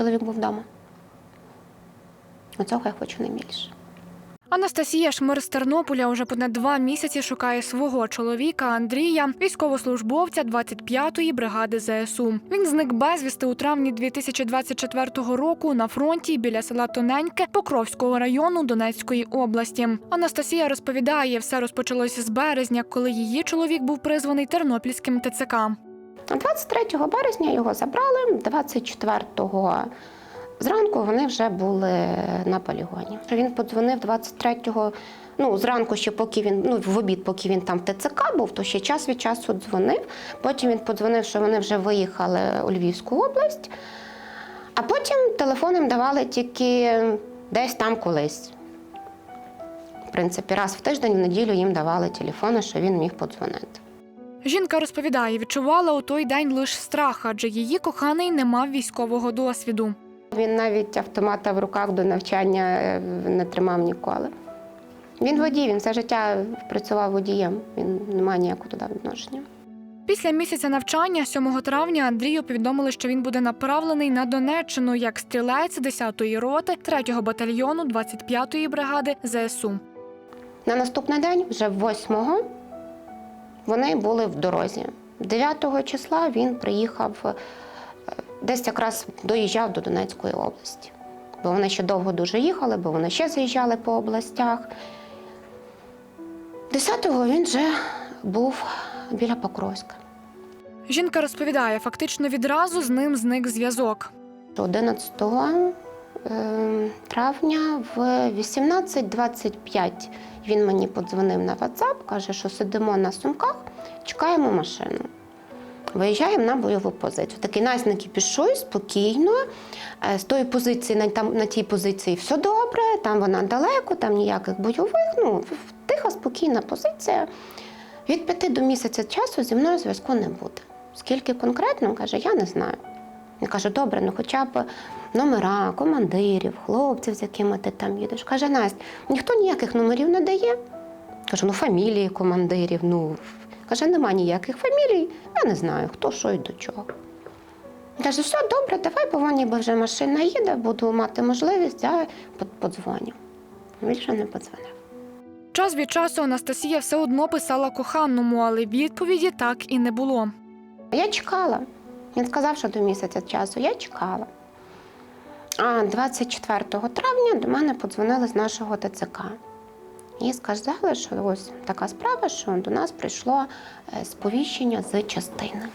чоловік був вдома. Оцього я хочу найбільше. Анастасія Шмир з Тернополя уже понад два місяці шукає свого чоловіка Андрія, військовослужбовця 25-ї бригади ЗСУ. Він зник безвісти у травні 2024 року на фронті біля села Тоненьке Покровського району Донецької області. Анастасія розповідає, все розпочалося з березня, коли її чоловік був призваний тернопільським ТЦК. 23 березня його забрали, 24-го зранку вони вже були на полігоні. Він подзвонив 23-го, ну зранку ще поки він, ну в обід, поки він там в ТЦК був, то ще час від часу дзвонив. Потім він подзвонив, що вони вже виїхали у Львівську область, а потім телефон їм давали тільки десь там колись. В принципі, раз в тиждень в неділю їм давали телефони, що він міг подзвонити. Жінка розповідає, відчувала у той день лише страх, адже її коханий не мав військового досвіду. Він навіть автомата в руках до навчання е, не тримав ніколи. Він водій, він все життя працював водієм, він не має ніякого туди відношення. Після місяця навчання, 7 травня, Андрію повідомили, що він буде направлений на Донеччину як стрілець 10-ї роти 3-го батальйону 25-ї бригади ЗСУ. На наступний день, вже 8-го, вони були в дорозі. 9 числа він приїхав, е, десь якраз доїжджав до Донецької області. Бо вони ще довго дуже їхали, бо вони ще заїжджали по областях. 10-го він вже був біля Покровська. Жінка розповідає, фактично відразу з ним зник зв'язок. 11 е, травня в 18.25 він мені подзвонив на WhatsApp, каже, що сидимо на сумках, чекаємо машину. Виїжджаємо на бойову позицію. Такий насники пішов спокійно. Е, З тої позиції на, там, на тій позиції все добре, там вона далеко, там ніяких бойових. Ну, тиха, спокійна позиція. Від п'яти до місяця часу зі мною зв'язку не буде. Скільки конкретно, каже, я не знаю. Він каже, добре, ну хоча б номера, командирів, хлопців, з якими ти там їдеш. Каже, Настя, ніхто ніяких номерів не дає. Кажу, ну фамілії командирів. Ну каже, нема ніяких фамілій. Я не знаю, хто що і до чого. Каже, все добре, давай, бо вон ніби вже машина їде, буду мати можливість, я подзвоню. Більше не подзвонив. Час від часу Анастасія все одно писала коханому, але відповіді так і не було. Я чекала. Він сказав, що до місяця часу. Я чекала. А 24 травня до мене подзвонили з нашого ТЦК. І сказали, що ось така справа, що до нас прийшло е, сповіщення з частини.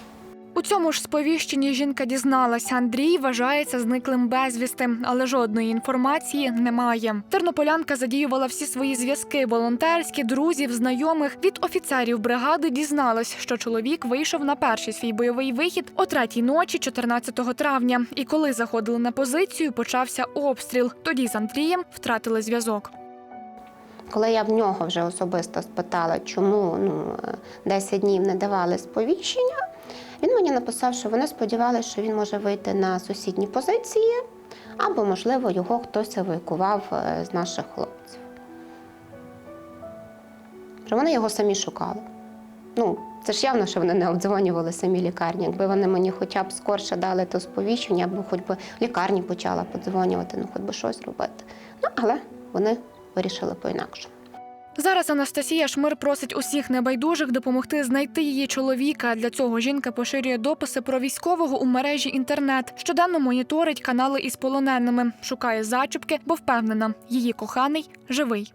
У цьому ж сповіщенні жінка дізналася, Андрій вважається зниклим безвісти, але жодної інформації немає. Тернополянка задіювала всі свої зв'язки, волонтерські, друзів, знайомих. Від офіцерів бригади дізналась, що чоловік вийшов на перший свій бойовий вихід о третій ночі, 14 травня. І коли заходили на позицію, почався обстріл. Тоді з Андрієм втратили зв'язок. Коли я в нього вже особисто спитала, чому ну, е, 10 днів не давали сповіщення, він мені написав, що вони сподівалися, що він може вийти на сусідні позиції, або, можливо, його хтось евакував е, з наших хлопців. Що вони його самі шукали. Ну, це ж явно, що вони не обдзвонювали самі лікарні. Якби вони мені хоча б скорше дали то сповіщення, або хоч би лікарні почала подзвонювати, ну хоч би щось робити. Ну, але вони вирішили по-інакшому. Зараз Анастасія Шмир просить усіх небайдужих допомогти знайти її чоловіка. Для цього жінка поширює дописи про військового у мережі інтернет. Щоденно моніторить канали із полоненими, шукає зачіпки, бо впевнена, її коханий живий.